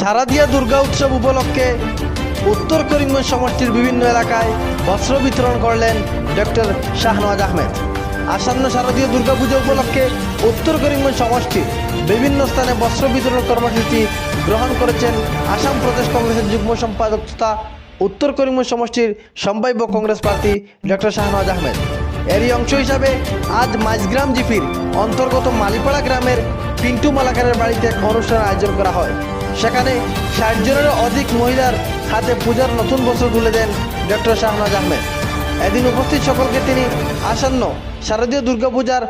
শারদীয়া দুর্গা উৎসব উপলক্ষে উত্তর করিমগঞ্জ সমষ্টির বিভিন্ন এলাকায় বস্ত্র বিতরণ করলেন ডক্টর শাহনওয়াজ আহমেদ। আসন্ন শারদীয় দুর্গাপুজো উপলক্ষে উত্তর করিমগঞ্জ সমষ্টির বিভিন্ন স্থানে বস্ত্র বিতরণ কর্মসূচি গ্রহণ করেছেন আসাম প্রদেশ কংগ্রেসের যুগ্ম সম্পাদক তথা উত্তর করিমগঞ্জ সমষ্টির সম্ভাব্য কংগ্রেস প্রার্থী ডক্টর শাহনওয়াজ আহমেদ। এরই অংশ হিসাবে আজ মাঝগ্রাম জিপির অন্তর্গত মালিপাড়া গ্রামের পিন্টু মালাকারের বাড়িতে এক অনুষ্ঠানের আয়োজন করা হয়। সেখানে ষাট জনেরও অধিক মহিলার হাতে পূজার নতুন বছর তুলে দেন ডক্টর শাহনাজ আহমেদ। এদিন উপস্থিত সকলকে তিনি আসন্ন শারদীয় দুর্গাপূজার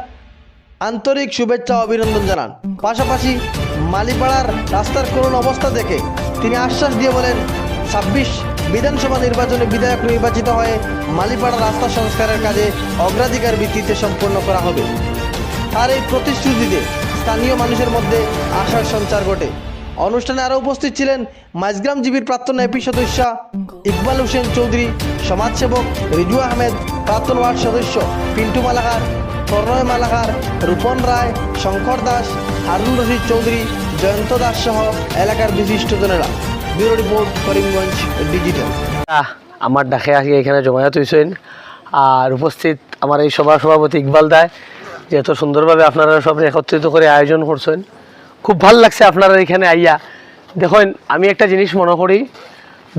আন্তরিক শুভেচ্ছা অভিনন্দন জানান। পাশাপাশি মালিপাড়ার রাস্তার করুণ অবস্থা দেখে তিনি আশ্বাস দিয়ে বলেন, ছাব্বিশ বিধানসভা নির্বাচনে বিধায়ক নির্বাচিত হয়ে মালিপাড়া রাস্তা সংস্কারের কাজে অগ্রাধিকার ভিত্তিতে সম্পন্ন করা হবে। তার এই প্রতিশ্রুতিতে স্থানীয় মানুষের মধ্যে আশার সঞ্চার ঘটে। অনুষ্ঠানে আরও উপস্থিত ছিলেন মাঝগ্রাম জিবির প্রাক্তন এপি সদস্য ইকবাল হোসেন চৌধুরী, সমাজসেবক রিজু আহমেদ, প্রাক্তন ওয়ার্ড সদস্য পিন্টু মালাকার তর্ণয় মালাকার, রূপন রায়, শঙ্কর দাস, হারুন রশিদ চৌধুরী, জয়ন্ত দাস সহ এলাকার বিশিষ্টজনেরা ব্যুরো রিপোর্ট, করিমগঞ্জ ডিজিটাল। আমার ডাকে আজকে এখানে জমায়েত হয়েছেন। আর উপস্থিত আমার এই সভা সভাপতি ইকবাল দায় যে এত সুন্দরভাবে আপনারা সব একত্রিত করে আয়োজন করছেন। খুব ভালো লাগছে আপনারা এখানে আইয়া। দেখুন, আমি একটা জিনিস মনে করি,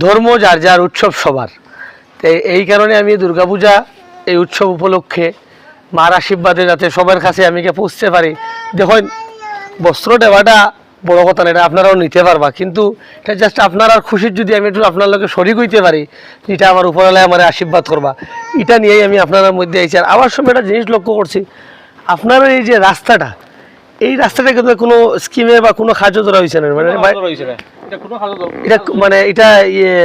ধর্ম যার যার উৎসব সবার। তো এই কারণে আমি দুর্গাপূজা এই উৎসব উপলক্ষে মার আশীর্বাদে যাতে সবার কাছে আমি গিয়ে পৌঁছতে পারি। দেখুন, বস্ত্র দেওয়াটা বড় কথা না, এটা আপনারাও নিতে পারবা। কিন্তু এটা জাস্ট আপনার আর খুশির যদি আমি একটু আপনার লোকে শরিক হইতে পারি, এটা আমার উপরালায় আমার আশীর্বাদ করবা। এটা নিয়েই আমি আপনার মধ্যে আইছি। আর আবার সময় একটা জিনিস লক্ষ্য করছি, আপনার এই যে রাস্তাটা এই রাস্তাটা কিন্তু কোনো স্কিমে বা কোনো কাজও ধরা হয়েছে না মানে খাজো রয়েছে না। এটা কোনো খাজো এটা মানে এটা ইয়ে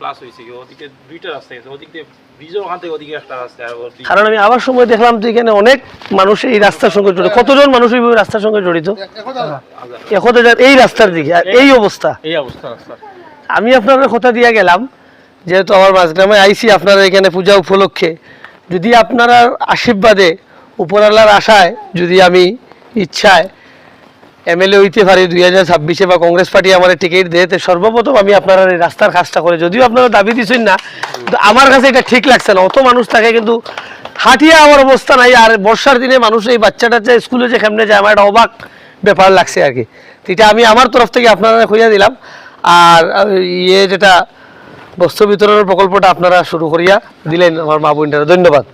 প্লাস হয়েছে কি ওদিকে দুইটা রাস্তা আছে ওদিক দিয়ে ব্রিজের ওখান থেকে ওদিকে একটা রাস্তা আর ওদিকে কারণ আমি আবার সময় দেখলাম তো এখানে অনেক মানুষ এই রাস্তার সঙ্গে জড়িত। কতজন মানুষ এই রাস্তার সঙ্গে জড়িত? এক হাজার। এই রাস্তার দিকে আর এই অবস্থা। এই অবস্থা আমি আপনার কথা দিয়ে গেলাম যেহেতু আমার মাঝগ্রামে আইসি আপনারা এখানে পূজা উপলক্ষে। যদি আপনারা আশীর্বাদে উপরালার আশায় যদি আমি ইচ্ছায় এমএলএ হইতে পারি, দুই হাজার ছাব্বিশে বা কংগ্রেস পার্টি আমার টিকিট দেতে সর্বপ্রথম আমি আপনারা এই রাস্তার কাজটা করে যদিও আপনারা দাবি দিচ্ছেন না, কিন্তু আমার কাছে এটা ঠিক লাগছে না। অত মানুষ থাকে কিন্তু হাঁটিয়ে আমার অবস্থা নাই, আর বর্ষার দিনে মানুষ এই বাচ্চাটা যে স্কুলে যে কেমনে যায়, আমার একটা অবাক ব্যাপার লাগছে আর কি। এটা আমি আমার তরফ থেকে আপনারা খুঁজে দিলাম, আর ইয়ে যেটা বস্ত্র বিতরণের প্রকল্পটা আপনারা শুরু করিয়া দিলেন আমার মা বোনটারা। ধন্যবাদ।